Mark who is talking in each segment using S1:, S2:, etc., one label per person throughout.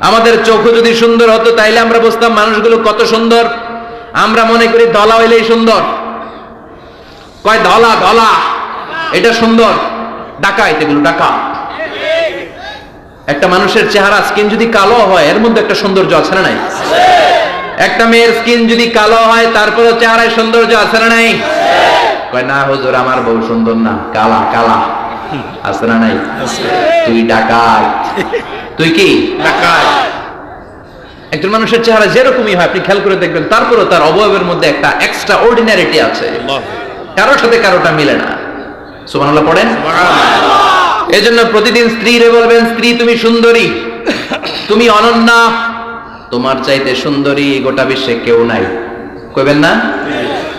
S1: আমাদের চোখও যদি সুন্দর হতো তাইলে আমরা বুঝতাম মানুষগুলো কত সুন্দর। আমরা মনে করি ধলা হইলেই সুন্দর। কয় ধলা ধলা? এটা সুন্দর। ডাকাইত এগুলো ডাকা। একটা মানুষের চেহারা স্কিন যদি কালো হয় এর মধ্যে একটা সৌন্দর্য আছে না নাই? একটা মেয়ের স্কিন যদি কালো হয় তারপরে চেহারায় সৌন্দর্য আছে না নাই? কয় না হুজুর আমার বউ সুন্দর না কালা কালা। আছে না নাই? তুই ডাকাত। তুই কি? একজন মানুষের চেহারা যেরকমই হয় আপনি খেয়াল করে দেখবেন তারপরে তার অবয়বের মধ্যে একটা এক্সট্রা অর্ডিনারিটি আছে কারোর সাথে কারোটা মিলে না। সুবহানাল্লাহ পড়েন? এজন্য প্রতিদিন স্ত্রীরে বলবেন স্ত্রী তুমি সুন্দরী। তুমি অনন্যা। তোমার চাইতে সুন্দরী গোটা বিশ্বে কেউ নাই। কইবেন না?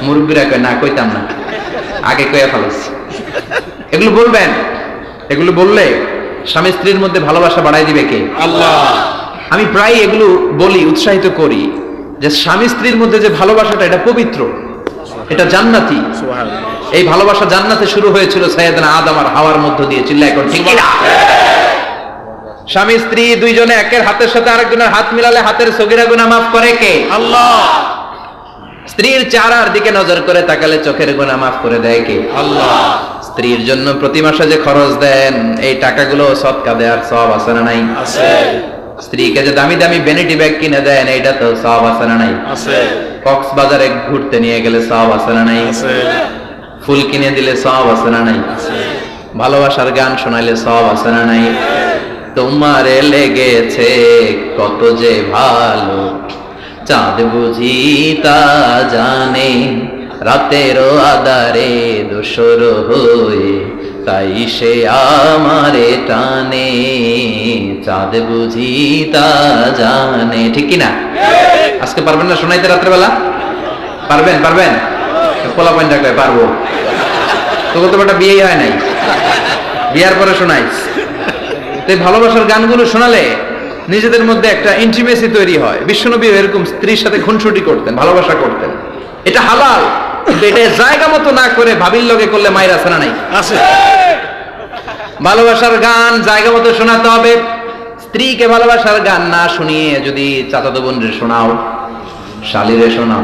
S1: মুরব্বীরা কয় না কইতাম না। আগে কয়ে ফেলাস। এগুলো বলবেন? এগুলো বললে স্বামী স্ত্রীর মধ্যে ভালোবাসা বাড়াই দিবে কে?
S2: আল্লাহ।
S1: আমি প্রায় এগুলো বলি উৎসাহিত করি যে স্বামী স্ত্রীর মধ্যে যে ভালোবাসাটা এটা পবিত্র এটা জান্নাতি। এই ভালোবাসা জান্নাতে শুরু হয়েছিল সাইয়েদনা আদম আর হাওয়ার মধ্য দিয়ে চিল্লা এখন ঠিক স্বামী স্ত্রী দুইজনে একের হাতের সাথে আরেকজনের হাত মিলালে হাতের সগিরা গুনাহ মাফ করে কে?
S2: আল্লাহ।
S1: স্ত্রীর চারার দিকে নজর করে তাকালে চোখের গুনাহ মাফ করে দেয় কে?
S2: আল্লাহ।
S1: স্ত্রীর জন্য প্রতি মাসে যে খরচ দেন এই টাকাগুলো সৎকা দেওয়ার সব আছে না নাই? স্ত্রীকে যে দামি দামি বেনিটি ব্যাগ কিনে দেন এইটা তো সব আছে না নাই? কক্সবাজারে ঘুরতে নিয়ে গেলে সব আছে না নাই? ফুল কিনে দিলে সব আছে না নাই? ভালোবাসার গান শোনাইলে সব আছে না নাই? তোমারে লেগেছে কত যে ভালো চাঁদ বুঝি তা জানে। রাতেরও আদারে দোসর হয়ে তাই সে আমারে টানে। চাঁদ বুঝি তা জানে, ঠিক কি না আজকে পারবেন না শোনাইতে রাত্রেবেলা? পারবেন পারবেন? পোলা পয়েন্ট রাখবে পারব। তোকে তো একটা বিয়েই হয় নাই। বিয়ার পরে শোনাই। তো ভালোবাসার গানগুলো শোনালে নিজেদের মধ্যে একটা ইন্টিমেসি তৈরি হয়। বিশ্বনবী এরকম স্ত্রীর সাথে খুনসুটি করতেন, ভালোবাসা করতেন। এটা হালাল। এটা জায়গা মতো না করে ভাবির লগে করলে মায়ের আছে না নাই।
S2: আছে।
S1: ভালোবাসার গান জায়গা মতো শোনাতে হবে। স্ত্রীকে ভালোবাসার গান না শুনিয়ে যদি চাচাতো বোনরে শোনাও শালিরে শোনাও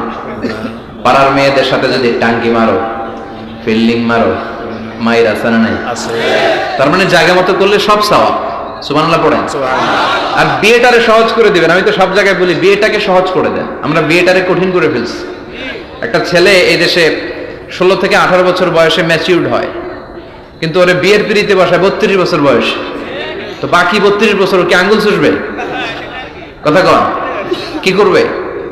S1: পাড়ার মেয়েদের সাথে যদি টাঙ্কি মারো ফিল্ডিং মারো মায়ের আছে না নাই তার মানে জায়গা মতো করলে সব সাওয়া সুবহানাল্লাহ পড়েন। আর বিয়েটারে সহজ করে দিবেন। আমি তো সব জায়গায় বলি বিয়েটাকে সহজ করে দেন। আমরা বিয়েটারে কঠিন করে ফেলছি। একটা ছেলে এই দেশে ষোলো থেকে আঠারো বছর বয়সে ম্যাচিউর্ড হয়। কিন্তু ওরে বিয়ের পিড়িতে বসায় বত্রিশ বছর বয়স। তো বাকি বত্রিশ বছর ওর কি আঙ্গুল চুষবে? কথা কন, কি করবে?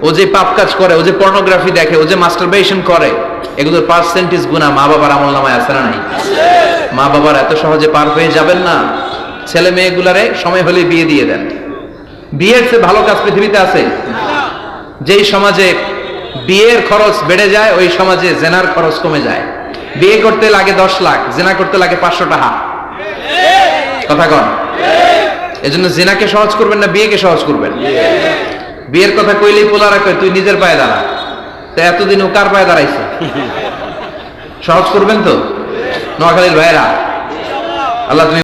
S1: ও যে পাপ কাজ করে, ও যে পর্নোগ্রাফি দেখে, ও যে মাস্টারবেশন করে, এগুলোর পার্সেন্টেজ গুণা মা বাবার আমল নামায় আছে না নাই? মা বাবার এত সহজে পার হয়ে যাবেন না। ছেলে মেয়েগুলারে সময় হলে বিয়ে দিয়ে দেন। বিয়ের চেয়ে ভালো কাজ পৃথিবীতে আছে। যেই সমাজে বিয়ের খরচ বেড়ে যায়, ওই সমাজে জেনার খরচ কমে যায়। বিয়ে করতে লাগে দশ লাখ, জেনা করতে লাগে পাঁচশো টাকা। কথা কন। এজন্য জেনাকে সহজ করবেন না বিয়েকে সহজ করবেন। বিয়ের কথা কইলেই পোলারা কয়, তুই নিজের পায়ে দাঁড়া। তো এতদিন ও কার পায়ে দাঁড়াইছে? সহজ করবেন তো? নোয়াখালীর ভাইয়েরা। আল্লাহ তুমি